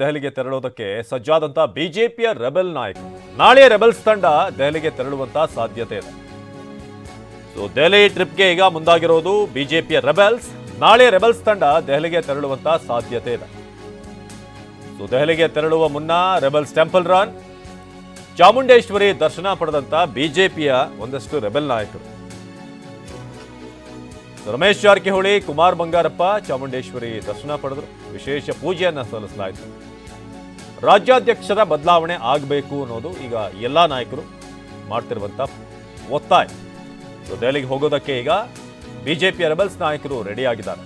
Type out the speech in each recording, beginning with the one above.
ದೆಹಲಿಗೆ ತೆರಳೋದಕ್ಕೆ ಸಜ್ಜಾದಂತ ಬಿಜೆಪಿಯ ರೆಬೆಲ್ ನಾಯಕ. ನಾಳೆ ರೆಬೆಲ್ಸ್ ತಂಡ ದೆಹಲಿಗೆ ತೆರಳುವಂತ ಸಾಧ್ಯತೆ ಇದೆ. ಸೊ ದೆಹಲಿ ಟ್ರಿಪ್ಗೆ ಈಗ ಮುಂದಾಗಿರೋದು ಬಿಜೆಪಿಯ ರೆಬೆಲ್ಸ್. ನಾಳೆ ರೆಬೆಲ್ಸ್ ತಂಡ ದೆಹಲಿಗೆ ತೆರಳುವಂತ ಸಾಧ್ಯತೆ ಇದೆ. ಸೊ ದೆಹಲಿಗೆ ತೆರಳುವ ಮುನ್ನ ರೆಬೆಲ್ಸ್ ಟೆಂಪಲ್ ರನ್. ಚಾಮುಂಡೇಶ್ವರಿ ದರ್ಶನ ಪಡೆದಂತ ಬಿಜೆಪಿಯ ಒಂದಷ್ಟು ರೆಬೆಲ್ ನಾಯಕರು. ರಮೇಶ್ ಜಾರಕಿಹೊಳಿ, ಕುಮಾರ್ ಬಂಗಾರಪ್ಪ, ಚಾಮುಂಡೇಶ್ವರಿ ದರ್ಶನ ಪಡೆದರು. ವಿಶೇಷ ಪೂಜೆಯನ್ನು ಸಲ್ಲಿಸಲಾಯಿತು. ರಾಜ್ಯಾಧ್ಯಕ್ಷರ ಬದಲಾವಣೆ ಆಗಬೇಕು ಅನ್ನೋದು ಈಗ ಎಲ್ಲಾ ನಾಯಕರು ಮಾಡ್ತಿರುವಂತ ಒತ್ತಾಯ. ಸೊ ದೆಹಲಿಗೆ ಹೋಗೋದಕ್ಕೆ ಈಗ ಬಿಜೆಪಿಯ ರೆಬಲ್ಸ್ ನಾಯಕರು ರೆಡಿಯಾಗಿದ್ದಾರೆ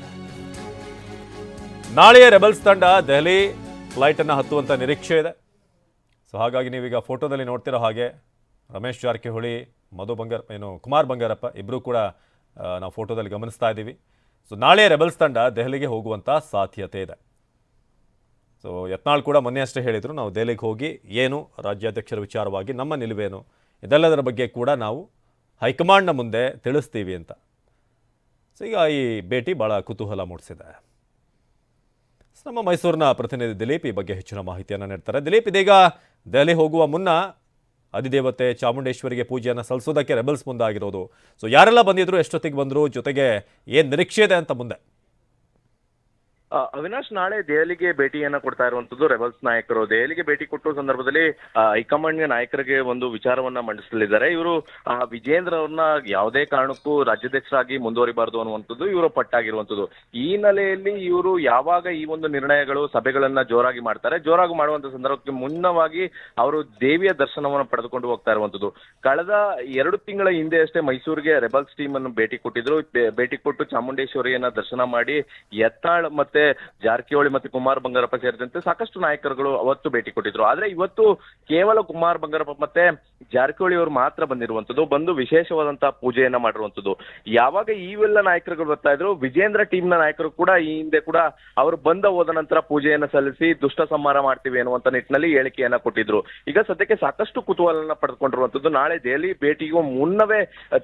ನಾಳೆಯ ರೆಬಲ್ಸ್ ತಂಡ ದೆಹಲಿ ಫ್ಲೈಟ್ ಅನ್ನ ಹತ್ತುವಂತ ನಿರೀಕ್ಷೆ ಇದೆ. ಸೊ ಹಾಗಾಗಿ ನೀವೀಗ ಫೋಟೋದಲ್ಲಿ ನೋಡ್ತಿರೋ ಹಾಗೆ ರಮೇಶ್ ಜಾರಕಿಹೊಳಿ, ಮಧು ಬಂಗಾರಪ್ಪ ಏನು ಕುಮಾರ್ ಬಂಗಾರಪ್ಪ ಇಬ್ಬರು ಕೂಡ ನಾವು ಫೋಟೋದಲ್ಲಿ ಗಮನಿಸ್ತಾ ಇದ್ದೀವಿ. ಸೊ ನಾಳೆ ರೆಬಲ್ಸ್ ತಂಡ ದೆಹಲಿಗೆ ಹೋಗುವಂಥ ಸಾಧ್ಯತೆ ಇದೆ. ಸೊ ಯತ್ನಾಳ್ ಕೂಡ ಮೊನ್ನೆ ಅಷ್ಟೇ ಹೇಳಿದರು, ನಾವು ದೆಹಲಿಗೆ ಹೋಗಿ ಏನು ರಾಜ್ಯಾಧ್ಯಕ್ಷರ ವಿಚಾರವಾಗಿ ನಮ್ಮ ನಿಲುವೇನು, ಇದೆಲ್ಲದರ ಬಗ್ಗೆ ಕೂಡ ನಾವು ಹೈಕಮಾಂಡ್ನ ಮುಂದೆ ತಿಳಿಸ್ತೀವಿ ಅಂತ. ಸೊ ಈಗ ಈ ಭೇಟಿ ಭಾಳ ಕುತೂಹಲ ಮೂಡಿಸಿದೆ. ನಮ್ಮ ಮೈಸೂರಿನ ಪ್ರತಿನಿಧಿ ದಿಲೀಪ್ ಈ ಬಗ್ಗೆ ಹೆಚ್ಚಿನ ಮಾಹಿತಿಯನ್ನು ನೀಡ್ತಾರೆ. ದಿಲೀಪ್, ಇದೀಗ ದೆಹಲಿ ಹೋಗುವ ಮುನ್ನ ಅಧಿದೇವತೆ ಚಾಮುಂಡೇಶ್ವರಿಗೆ ಪೂಜೆಯನ್ನು ಸಲ್ಲಿಸೋದಕ್ಕೆ ರೆಬಲ್ಸ್ ಮುಂದಾಗಿರೋದು. ಸೊ ಯಾರೆಲ್ಲ ಬಂದಿದ್ರು, ಎಷ್ಟೊತ್ತಿಗೆ ಬಂದರು, ಜೊತೆಗೆ ಏನು ನಿರೀಕ್ಷೆ ಇದೆ ಅಂತ ಮುಂದೆ. ಆ, ಅವಿನಾಶ್ ನಾಳೆ ದೆಹಲಿಗೆ ಭೇಟಿಯನ್ನ ಕೊಡ್ತಾ ಇರುವಂತದ್ದು ರೆಬಲ್ಸ್ ನಾಯಕರು. ದೆಹಲಿಗೆ ಭೇಟಿ ಕೊಟ್ಟ ಸಂದರ್ಭದಲ್ಲಿ ಆ, ಹೈಕಮಾಂಡ್ಗೆ ನಾಯಕರಿಗೆ ಒಂದು ವಿಚಾರವನ್ನ ಮಂಡಿಸಲಿದ್ದಾರೆ. ಇವರು ವಿಜೇಂದ್ರ ಅವ್ರನ್ನ ಯಾವುದೇ ಕಾರಣಕ್ಕೂ ರಾಜ್ಯಾಧ್ಯಕ್ಷರಾಗಿ ಮುಂದುವರಿಬಾರದು ಅನ್ನುವಂಥದ್ದು ಇವರು ಪಟ್ಟಾಗಿರುವಂತದ್ದು ಈ ಹಿನ್ನೆಲೆಯಲ್ಲಿ ಇವರು ಯಾವಾಗ ಈ ಒಂದು ನಿರ್ಣಯಗಳು ಸಭೆಗಳನ್ನ ಜೋರಾಗಿ ಮಾಡ್ತಾರೆ ಜೋರಾಗಿ ಮಾಡುವಂತ ಸಂದರ್ಭಕ್ಕೆ ಮುನ್ನವಾಗಿ ಅವರು ದೇವಿಯ ದರ್ಶನವನ್ನು ಪಡೆದುಕೊಂಡು ಹೋಗ್ತಾ ಇರುವಂತದ್ದು ಕಳೆದ ಎರಡು ತಿಂಗಳ ಹಿಂದೆ ಅಷ್ಟೇ ಮೈಸೂರಿಗೆ ರೆಬಲ್ಸ್ ಟೀಮ್ ಅನ್ನು ಭೇಟಿ ಕೊಟ್ಟಿದ್ರು. ಭೇಟಿ ಕೊಟ್ಟು ಚಾಮುಂಡೇಶ್ವರಿಯನ್ನ ದರ್ಶನ ಮಾಡಿ ಯತ್ನಾಳ್ ಮತ್ತೆ ಜಾರಕಿಹೊಳಿ ಮತ್ತೆ ಕುಮಾರ್ ಬಂಗಾರಪ್ಪ ಸೇರಿದಂತೆ ಸಾಕಷ್ಟು ನಾಯಕರುಗಳು ಅವತ್ತು ಭೇಟಿ ಕೊಟ್ಟಿದ್ರು. ಆದ್ರೆ ಇವತ್ತು ಕೇವಲ ಕುಮಾರ್ ಬಂಗಾರಪ್ಪ ಮತ್ತೆ ಜಾರಕಿಹೊಳಿ ಅವರು ಮಾತ್ರ ಬಂದಿರುವಂತದ್ದು ಬಂದು ವಿಶೇಷವಾದಂತಹ ಪೂಜೆಯನ್ನ ಮಾಡಿರುವಂತದ್ದು ಯಾವಾಗ ಇವೆಲ್ಲ ನಾಯಕರುಗಳು ಬರ್ತಾ ಇದ್ರು, ವಿಜೇಂದ್ರ ಟೀಮ್ನ ನಾಯಕರು ಕೂಡ ಈ ಹಿಂದೆ ಕೂಡ ಅವರು ಬಂದ ಹೋದ ನಂತರ ಪೂಜೆಯನ್ನ ಸಲ್ಲಿಸಿ ದುಷ್ಟ ಸಂಹಾರ ಮಾಡ್ತೀವಿ ಅನ್ನುವಂತ ನಿಟ್ಟಿನಲ್ಲಿ ಹೇಳಿಕೆಯನ್ನ ಕೊಟ್ಟಿದ್ರು. ಈಗ ಸದ್ಯಕ್ಕೆ ಸಾಕಷ್ಟು ಕುತೂಹಲನ ಪಡೆದುಕೊಂಡಿರುವಂತದ್ದು ನಾಳೆ ದೆಹಲಿ ಭೇಟಿಗೂ ಮುನ್ನವೇ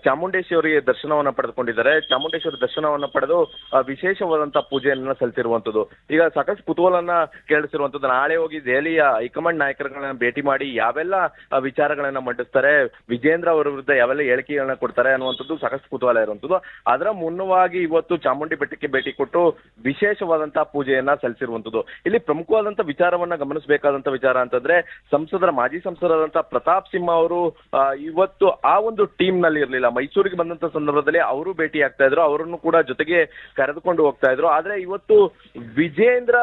ಚಾಮುಂಡೇಶ್ವರಿ ದರ್ಶನವನ್ನ ಪಡೆದುಕೊಂಡಿದ್ದಾರೆ. ಚಾಮುಂಡೇಶ್ವರಿ ದರ್ಶನವನ್ನ ಪಡೆದು ವಿಶೇಷವಾದಂತಹ ಪೂಜೆಯನ್ನ ಸಲ್ಲಿಸಿರುವಂತದ್ದು ಈಗ ಸಾಕಷ್ಟು ಕುತೂಹಲನ ಕೇಳಿಸಿರುವಂತದ್ದು. ನಾಳೆ ಹೋಗಿ ದೆಹಲಿಯ ಹೈಕಮಾಂಡ್ ನಾಯಕರುಗಳನ್ನ ಭೇಟಿ ಮಾಡಿ ಯಾವೆಲ್ಲ ವಿಚಾರಗಳನ್ನ ಮಂಡಿಸ್ತಾರೆ, ವಿಜೇಂದ್ರ ಅವರ ವಿರುದ್ಧ ಯಾವೆಲ್ಲ ಹೇಳಿಕೆಗಳನ್ನ ಕೊಡ್ತಾರೆ ಅನ್ನುವಂಥದ್ದು ಸಾಕಷ್ಟು ಕುತೂಹಲ ಇರುವಂತದ್ದು. ಅದರ ಮುನ್ನವಾಗಿ ಇವತ್ತು ಚಾಮುಂಡಿ ಬೆಟ್ಟಕ್ಕೆ ಭೇಟಿ ಕೊಟ್ಟು ವಿಶೇಷವಾದಂತಹ ಪೂಜೆಯನ್ನ ಸಲ್ಲಿಸಿರುವಂತದ್ದು. ಇಲ್ಲಿ ಪ್ರಮುಖವಾದಂತಹ ವಿಚಾರವನ್ನ ಗಮನಿಸಬೇಕಾದಂತ ವಿಚಾರ ಅಂತಂದ್ರೆ, ಸಂಸದರ, ಮಾಜಿ ಸಂಸದರಾದಂತಹ ಪ್ರತಾಪ್ ಸಿಂಹ ಅವರು ಇವತ್ತು ಆ ಒಂದು ಟೀಮ್ನಲ್ಲಿ ಇರಲಿಲ್ಲ. ಮೈಸೂರಿಗೆ ಬಂದಂತ ಸಂದರ್ಭದಲ್ಲಿ ಅವರು ಭೇಟಿ ಆಗ್ತಾ ಇದ್ರು. ಅವರನ್ನು ಕೂಡ ಜೊತೆಗೆ ಕರೆದುಕೊಂಡು ಹೋಗ್ತಾ ಇದ್ರು. ಆದ್ರೆ ಇವತ್ತು ವಿಜೇಂದ್ರ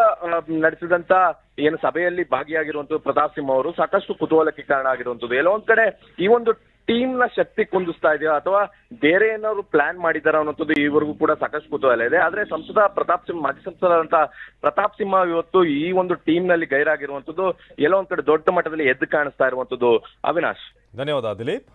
ನಡೆಸಿದಂತ ಏನು ಸಭೆಯಲ್ಲಿ ಭಾಗಿಯಾಗಿರುವಂತದ್ದು ಪ್ರತಾಪ್ ಸಿಂಹ ಅವರು ಸಾಕಷ್ಟು ಕುತೂಹಲಕ್ಕೆ ಕಾರಣ ಆಗಿರುವಂತದ್ದು. ಎಲ್ಲೋ ಒಂದ್ ಕಡೆ ಈ ಒಂದು ಟೀಮ್ನ ಶಕ್ತಿ ಕುಂದಿಸ್ತಾ ಇದೆಯಾ? ಅಥವಾ ಬೇರೆ ಏನಾದ್ರು ಪ್ಲಾನ್ ಮಾಡಿದಾರ ಅನ್ನೋದು ಈವರೆಗೂ ಕೂಡ ಸಾಕಷ್ಟು ಕುತೂಹಲ ಇದೆ. ಆದ್ರೆ ಸಂಸದ ಪ್ರತಾಪ್ ಸಿಂಹ, ಮಾಜಿ ಸಂಸದರಂತ ಪ್ರತಾಪ್ ಸಿಂಹ ಇವತ್ತು ಈ ಒಂದು ಟೀಮ್ನಲ್ಲಿ ಗೈರಾಗಿರುವಂತದ್ದು ಎಲ್ಲೋ ಒಂದ್ ಕಡೆ ದೊಡ್ಡ ಮಟ್ಟದಲ್ಲಿ ಎದ್ದು ಕಾಣಿಸ್ತಾ ಇರುವಂತದ್ದು ಅವಿನಾಶ್. ಧನ್ಯವಾದ ದಿಲೀಪ್.